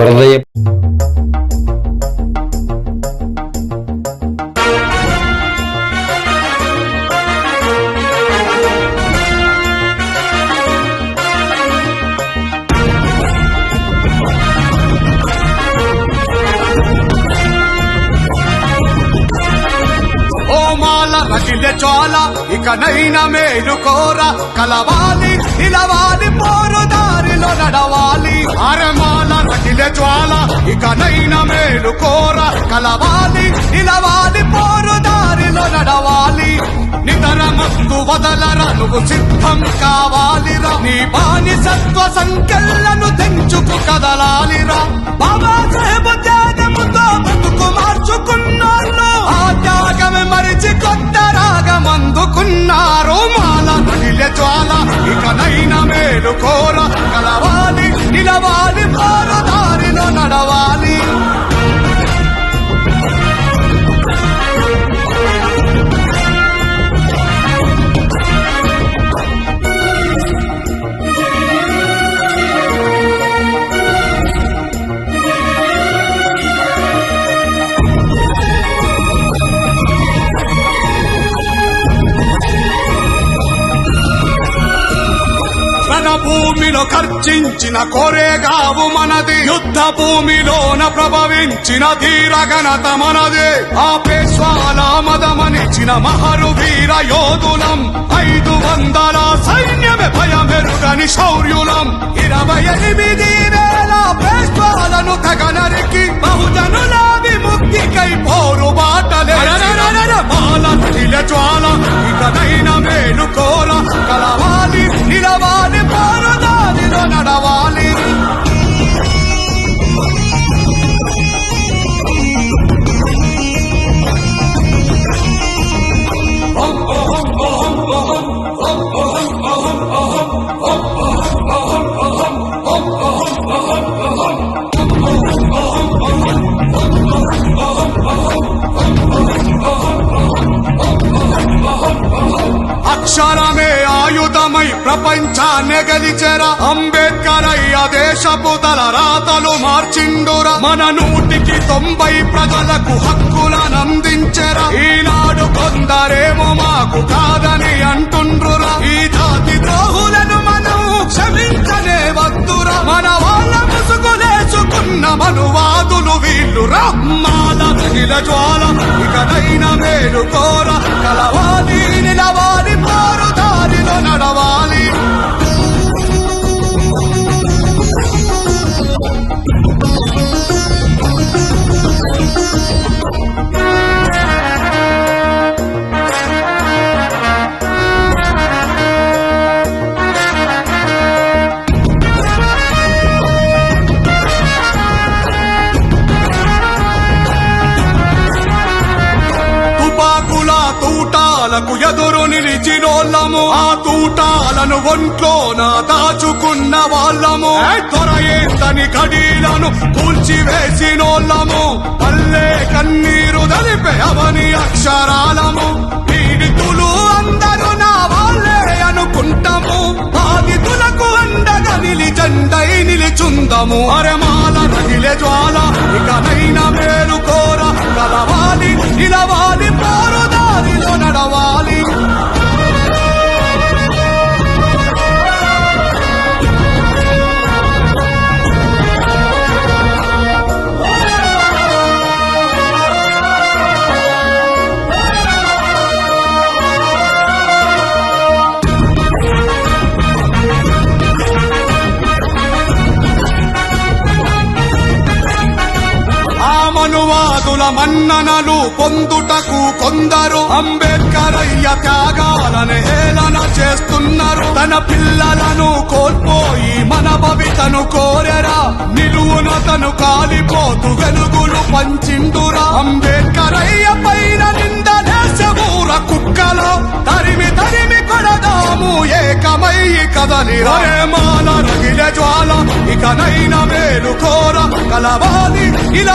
హృదయ ఓ మాల రగిలె జ్వాల ఇక నైన మేలు కోర. కలవాలి నిలవాలి పోరు దారిలో నడవాలి. అరమాల రగిలె జ్వాల ఇకనైన మేలు కోర. కలవాలి నిలవాలి పోరు దారిలో నడవాలి. నితర మందు వదలరా నువ్వు సిద్ధం కావాలిరా. నీ బాని సత్వ సంకెళ్ళను తెంచుకు కదలాలిరా. బాబా సాహెబ్ త్యాగముతో బతుకు మార్చుకున్నారు ఆ త్యాగమే మరిచి కొత్త రాగమందుకున్నారు మాల. నడిలె జ్వాల ఇకనైన మేలు కోర. భూమిలో ఖర్చించిన కోరేగావు మనది. యుద్ధ భూమిలోన ప్రభవించిన ధీర ఘనత మనది. ఆ మదమనిచిన మహరు వీర యోధులం. ఐదు వందల సైన్యమే భయమెరుగని శౌర్యులం. అక్షరమే ఆయుధమై ప్రపంచాన్ని గెలిచెర అంబేద్కర్ అయ్య దేశపు తల రాతలు మార్చిండురా. మన నూటికి తొంభై ప్రజలకు హక్కులను అందించెర. ఈనాడు కొందరే ముసుగులేసుకున్న మనువాదులు వీళ్ళు రమ్మాల తగిల జ్వాల ఇకనైన మేలు కోర కలవాలి నిలవాలి పోరు. ఆ తూటాలను ఒంట్లోన దాచుకున్న వాళ్ళము. త్వర ఏంతని కడీలను కూల్చివేసినోళ్ళము. పల్లె కన్నీరు దలిపే అవని అక్షరాలము. పీడితులు అందరూ నా వాళ్ళే అనుకుంటాము. బాధితులకు అండగా నిలిచండై నిలిచుందము. అనువాదుల మన్ననలు పొందుటకు కొందరు అంబేద్కర్ అయ్య త్యాగాలను హేళన చేస్తున్నారు. తన పిల్లలను కోల్పోయి మన భవితను కోరెరా. నిలువున తను కాలిపోతూ వెలుగులు పంచిండురా. అంబేద్కర్ అయ్య పైన నిందలేసమూర కుక్కలో తరిమి తరిమి కొడదాము ఏకమై కదలి. మాల రగిల జ్వాల ఇకనైన మేలు కోర కలవాలి నిలవాలి